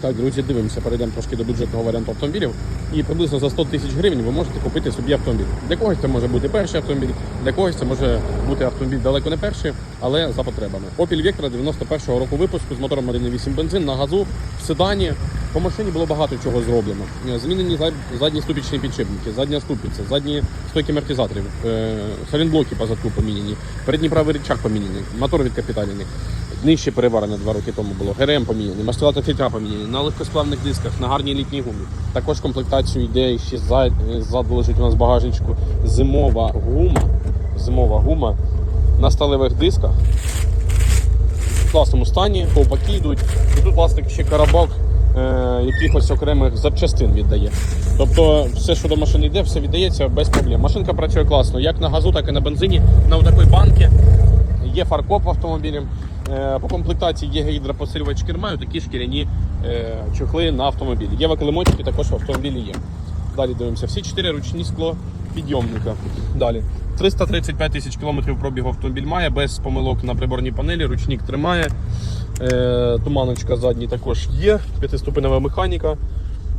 Так, друзі, дивимося, перейдемо трошки до бюджетного варіанту автомобілів. І приблизно за 100 тисяч гривень ви можете купити собі автомобіль. Для когось це може бути перший автомобіль, для когось це може бути автомобіль далеко не перший, але за потребами. Opel Vectra 91-го року випуску з мотором 1.8 бензин на газу в седані. По машині було багато чого зроблено. Е, Змінені задні ступічні підшипники, задня ступиця, задні стойки амортизаторів, е, салінблоки позадку поміняні, передній правий рычаг поміняний, мотор відкапіталіний. Нижче переварене два роки тому було. ГРМ поміняний, мастилата фільтра поміняні, на легкосплавних дисках, на гарній літній гумі. Також комплектацію йде ще ззад, ззаду лежить у нас в багажничку зимова гума. Зимова гума на сталевих дисках. В класному стані, ковпаки йдуть. І тут власник ще коробок е, якихось окремих запчастин віддає. Тобто все, що до машини йде, все віддається без проблем. Машинка працює класно, як на газу, так і на бензині, на такій банки. Є фаркоп. Е, По комплектації є гідропосилювач керма, такі шкіряні е, чохли на автомобілі. Є вакелемотики також в автомобілі є. Далі дивимося. Всі чотири ручні скло підйомника. Далі. 335 тисяч кілометрів пробігу автомобіль має, без помилок на приборній панелі, ручник тримає. Е, туманочка задній також є, п'ятиступенева механіка,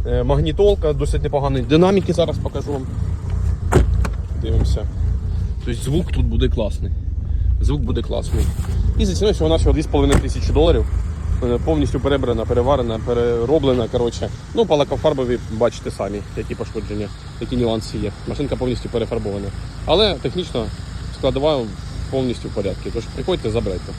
е, магнітолка, досить непогані динаміки зараз покажу вам. Дивимося. Тобто звук тут буде класний. Звук буде класний. І за ціною всього нашого 2,5 тисячі доларів. Е, Повністю перебрана, переварена, перероблена. Коротше. Ну, по лакофарбові бачите самі, які пошкодження, які нюанси є. Машинка повністю перефарбована. Але технічно складова повністю в порядку. Тож приходьте, забирайте.